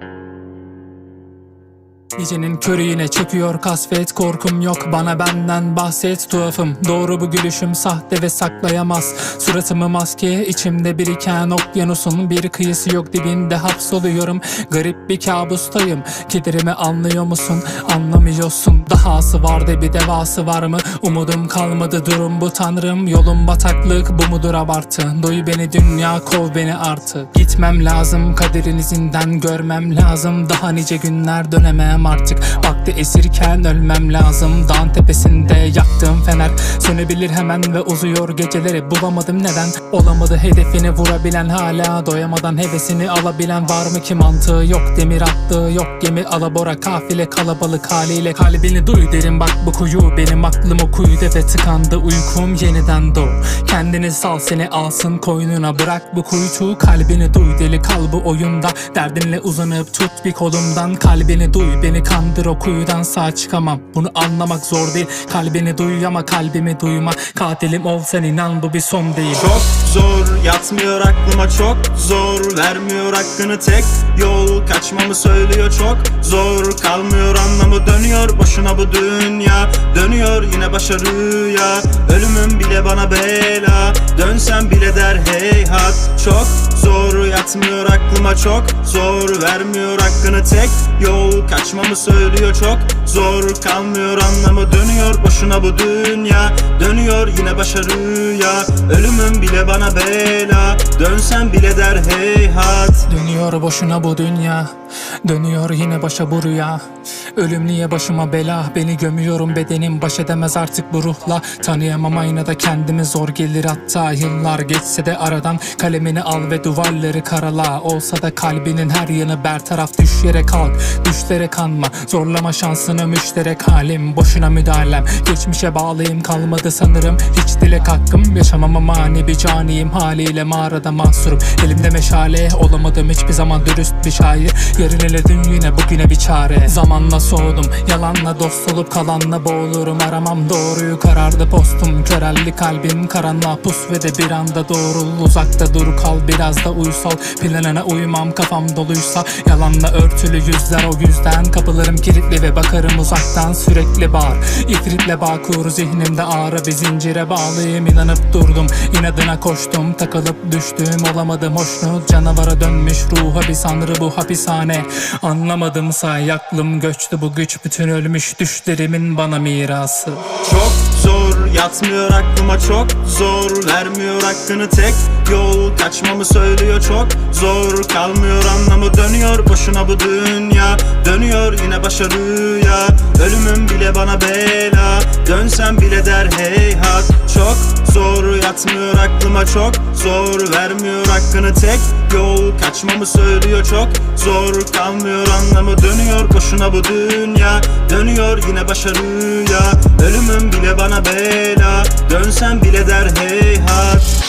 thank you Gecenin körü yine çekiyor kasvet. Korkum yok bana benden bahset. Tuhafım doğru bu gülüşüm sahte ve saklayamaz. Suratımı maske içimde biriken okyanusun Bir kıyısı yok. Dibinde hapsoluyorum Garip bir kabustayım. Kederimi anlıyor musun? Anlamıyorsun. Dahası vardı bir devası var mı? Umudum kalmadı durum bu tanrım. Yolum bataklık bu mudur abartı? Duy beni dünya kov beni artık. Gitmem lazım kaderin izinden görmem lazım. Daha nice günler dönemem artık. Vakti esirken ölmem lazım. Dağın tepesinde yaktığım fener Sönebilir hemen ve uzuyor geceleri. Bulamadım neden? Olamadı hedefini vurabilen Hala doyamadan hevesini alabilen Var mı ki mantığı? Yok demir attığı yok Gemi alabora kafile kalabalık haliyle. Kalbini duy derim bak bu kuyu Benim aklım o kuyuda ve tıkandı. Uykum yeniden doğ. Kendini sal seni alsın koynuna. Bırak bu kuytu kalbini duy. Deli kal bu oyunda. Derdinle uzanıp tut bir kolumdan. Kalbini duy beni kandır o kuyudan sağ çıkamam. Bunu anlamak zor değil. Kalbini duy kalbimi duyma. Katilim ol sen inan bu bir son değil. Çok zor yatmıyor aklıma çok zor. Vermiyor hakkını tek yol. Kaçmamı söylüyor çok zor. Kalmıyor anlamı dönüyor boşuna bu dünya. Dönüyor yine başarıya Ölümüm bile bana bela. Dönsem bile der heyhat Çok zor yatmıyor aklıma çok. Zor Vermiyor hakkını tek. Yol Kaçmamı söylüyor çok. Zor Kalmıyor anlamı dönüyor boşuna bu dünya. Dönüyor yine başarıya Ölümüm bile bana bela. Dönsem bile der heyhat Dönüyor boşuna bu dünya Dönüyor yine başa bu rüya. Ölüm niye başıma bela. Beni gömüyorum bedenim baş edemez artık bu ruhla. Tanıyamam aynada kendimi zor gelir hatta Yıllar geçse de aradan. Kalemini al ve duvarları karala. Olsa da kalbinin her yanı bertaraf. Düş yere kalk düşlere kanma. Zorlama şansını müşterek halim. Boşuna müdahalem. Geçmişe bağlıyım kalmadı sanırım. Hiç dilek hakkım. Yaşamama mani bir caniyim. Haliyle mağarada mahsurum. Elimde meşale olamadım hiçbir zaman dürüst bir şair. Yarın eledim yine bugüne bir çare. Zamanla soğudum Yalanla dost olup kalanla boğulurum. Aramam doğruyu karardı postum. Körelli kalbim karanlığa pus ve de bir anda doğrul. Uzakta dur kal biraz da uysal. Planına uymam kafam doluysa. Yalanla örtülü yüzler o yüzden. Kapılarım kilitli ve bakarım uzaktan. Sürekli bağır İfritle bağ kur zihnimde ağrı bir zincire bağlıyım. İnanıp durdum inadına koştum. Takılıp düştüm olamadım. Hoşnut Canavara dönmüş ruha bir sanrı bu hapishane Anlamadım say göçtü bu güç. Bütün ölmüş düşlerimin bana mirası. Çok zor yatmıyor aklıma çok zor. Vermiyor hakkını tek yol Kaçmamı söylüyor çok zor. Kalmıyor anlamı dönüyor boşuna bu dünya. Dönüyor yine başarıya. Ölümüm bile bana bela. Dönsem bile der heyhat Çok zor yatmıyor aklıma çok zor. Vermiyor hakkını tek yol. Kaçmamı söylüyor çok zor. Kalmıyor anlamı dönüyor boşuna bu dünya. Dönüyor yine başarıya. Ölümüm bile bana bela. Dönsem bile der heyhat